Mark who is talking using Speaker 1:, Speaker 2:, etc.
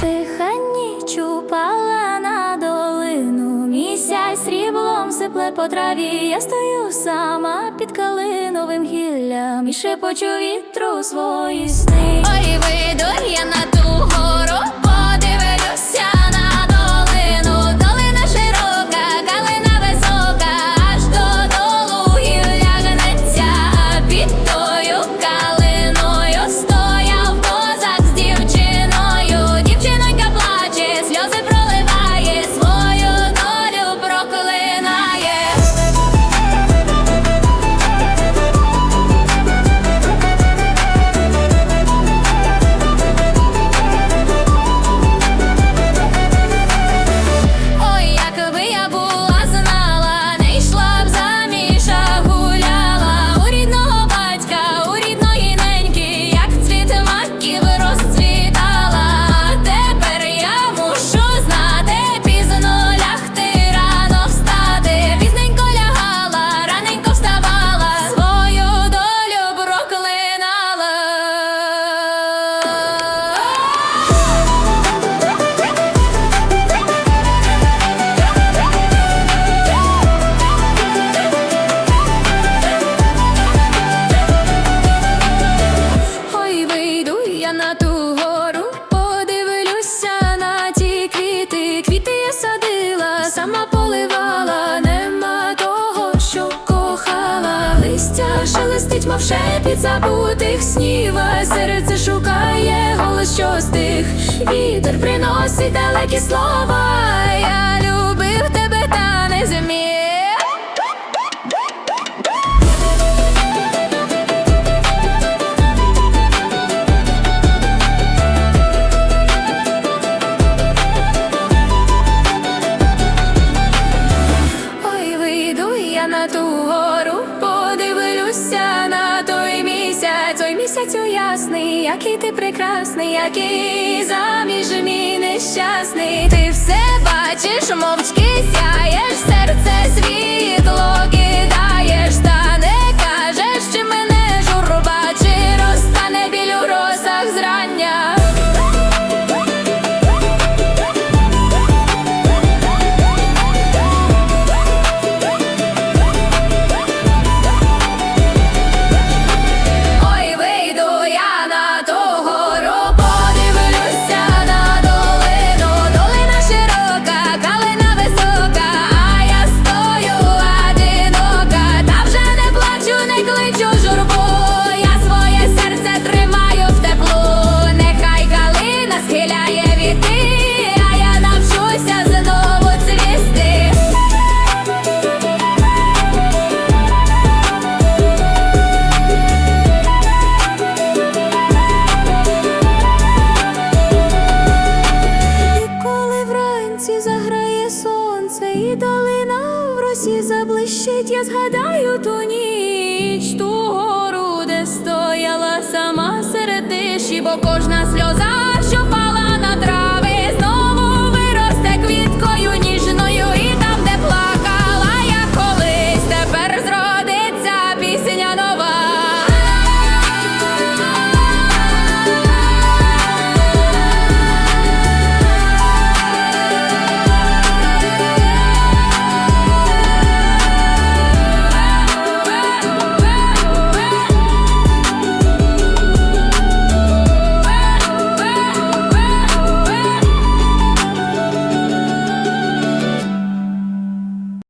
Speaker 1: Тиха ніч на долину, місяць сріблом сипле по траві. Я стою сама під калиновим гіллям і шепочу вітру свої сни. Ой, вийду сама поливала, нема того, що кохала. Листя шелестить, мов шепіт забутих снів, а серце шукає голос, що стих. Вітер приносить далекі слова. Я любив який ти прекрасний, який заміж мій нещасний. Ти все бачиш, мовчки сяєш, серце світло і долина в росі заблищить, я згадаю ту ніч, ту гору, де стояла сама серед тиші, бо кожна сльоза